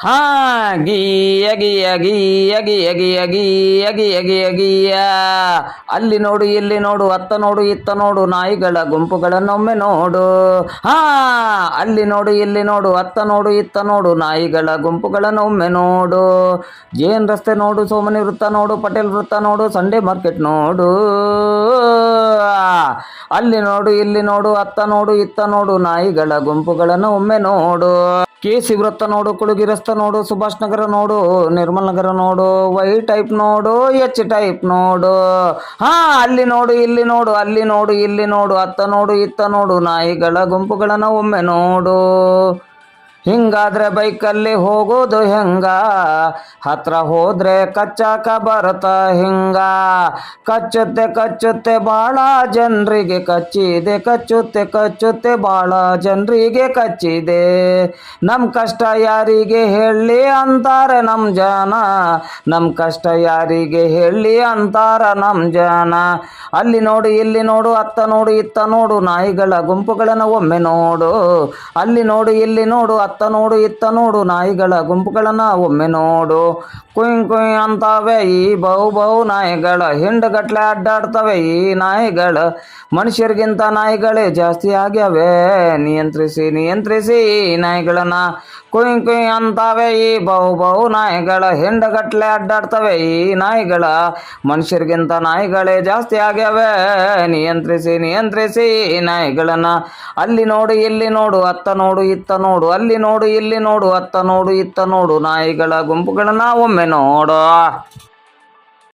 ಹಾ ಅಲ್ಲಿ ನೋಡು, ಇಲ್ಲಿ ನೋಡು, ಅತ್ತ ನೋಡು, ಇತ್ತ ನೋಡು, ನಾಯಿಗಳ ಗುಂಪುಗಳನ್ನೊಮ್ಮೆ ನೋಡು. ಹಾ, ಅಲ್ಲಿ ನೋಡು, ಇಲ್ಲಿ ನೋಡು, ಅತ್ತ ನೋಡು, ಇತ್ತ ನೋಡು, ನಾಯಿಗಳ ಗುಂಪುಗಳನ್ನೊಮ್ಮೆ ನೋಡು. ಜೇನ್ ರಸ್ತೆ ನೋಡು, ಸೋಮನಿ ವೃತ್ತ ನೋಡು, ಪಟೇಲ್ ವೃತ್ತ ನೋಡು ಸಂಡೇ ಮಾರ್ಕೆಟ್ ನೋಡು. ಅಲ್ಲಿ ನೋಡು, ಇಲ್ಲಿ ನೋಡು, ಅತ್ತ ನೋಡು, ಇತ್ತ ನೋಡು, ನಾಯಿಗಳ ಗುಂಪುಗಳನ್ನು ಒಮ್ಮೆ ನೋಡು. ಕೆ ಸಿ ವೃತ್ತ ನೋಡು ಕುಳುಗಿರಸ್ತ ನೋಡು, ಸುಭಾಷ್ ನಗರ ನೋಡು, ನಿರ್ಮಲ್ ನಗರ ನೋಡು, ವೈ ಟೈಪ್ ನೋಡು, ಎಚ್ ಟೈಪ್ ನೋಡು. ಹಾ, ಅಲ್ಲಿ ನೋಡು, ಇಲ್ಲಿ ನೋಡು, ಅಲ್ಲಿ ನೋಡು, ಇಲ್ಲಿ ನೋಡು, ಅತ್ತ ನೋಡು, ಇತ್ತ ನೋಡು, ನಾಯಿಗಳ ಗುಂಪುಗಳನ್ನು ಒಮ್ಮೆ ನೋಡು. ಹಿಂಗಾದ್ರೆ ಬೈಕಲ್ಲಿ ಹೋಗೋದು ಹೆಂಗ? ಹತ್ರ ಹೋದ್ರೆ ಕಚ್ಚಾಕ ಬರತ ಹಿಂಗ? ಕಚ್ಚುತ್ತೆ ಕಚ್ಚುತ್ತೆ ಬಾಳ ಜನರಿಗೆ ಕಚ್ಚಿದೆ, ಕಚ್ಚುತ್ತೆ ಕಚ್ಚುತ್ತೆ ಬಾಳ ಜನರಿಗೆ ಕಚ್ಚಿದೆ. ನಮ್ ಕಷ್ಟ ಯಾರಿಗೆ ಹೇಳಿ ಅಂತಾರೆ ನಮ್ ಜನ, ನಮ್ ಕಷ್ಟ ಯಾರಿಗೆ ಹೇಳಿ ಅಂತಾರ ನಮ್ ಜನ. ಅಲ್ಲಿ ನೋಡು, ಇಲ್ಲಿ ನೋಡು, ಅತ್ತ ನೋಡು, ಇತ್ತ ನೋಡು, ನಾಯಿಗಳ ಗುಂಪುಗಳನ್ನು ಒಮ್ಮೆ ನೋಡು. ಅಲ್ಲಿ ನೋಡು, ಇಲ್ಲಿ ನೋಡು, ಅತ್ತ ನೋಡು, ಇತ್ತ ನೋಡು, ನಾಯಿಗಳ ಗುಂಪುಗಳನ್ನು ಒಮ್ಮೆ ನೋಡು. ಕುಯ್ ಕುಯ್ ಅಂತಾವೆ ಈ ಬಹು ಬಹು ನಾಯಿಗಳ, ಹಿಂಡಗಟ್ಲೆ ಅಡ್ಡಾಡ್ತವೆ ಈ ನಾಯಿಗಳ. ಮನುಷ್ಯರಿಗಿಂತ ನಾಯಿಗಳೇ ಜಾಸ್ತಿ ಆಗ್ಯಾವೆ. ನಿಯಂತ್ರಿಸಿ ನಿಯಂತ್ರಿಸಿ ಈ ನಾಯಿಗಳನ್ನ. ಕುಯ್ ಕುಯ್ ಅಂತಾವೆ ಈ ಬಹು ಬಹು ನಾಯಿಗಳ, ಹಿಂಡಗಟ್ಲೆ ಅಡ್ಡಾಡ್ತವೆ ಈ ನಾಯಿಗಳ. ಮನುಷ್ಯರಿಗಿಂತ ನಾಯಿಗಳೇ ಜಾಸ್ತಿ ಆಗ್ಯಾವೆ ನಿಯಂತ್ರಿಸಿ ನಿಯಂತ್ರಿಸಿ ನಾಯಿಗಳನ್ನ. ಅಲ್ಲಿ ನೋಡು, ಇಲ್ಲಿ ನೋಡು, ಅತ್ತ ನೋಡು, ಇತ್ತ ನೋಡು. ಅಲ್ಲಿ ನೋಡು, ಇಲ್ಲಿ ನೋಡು, ಅತ್ತ ನೋಡು, ಇತ್ತ ನೋಡು. ನಾಯಿಗಳ ಗುಂಪುಗಳನ್ನ ಒಮ್ಮೆ ನೋಡು.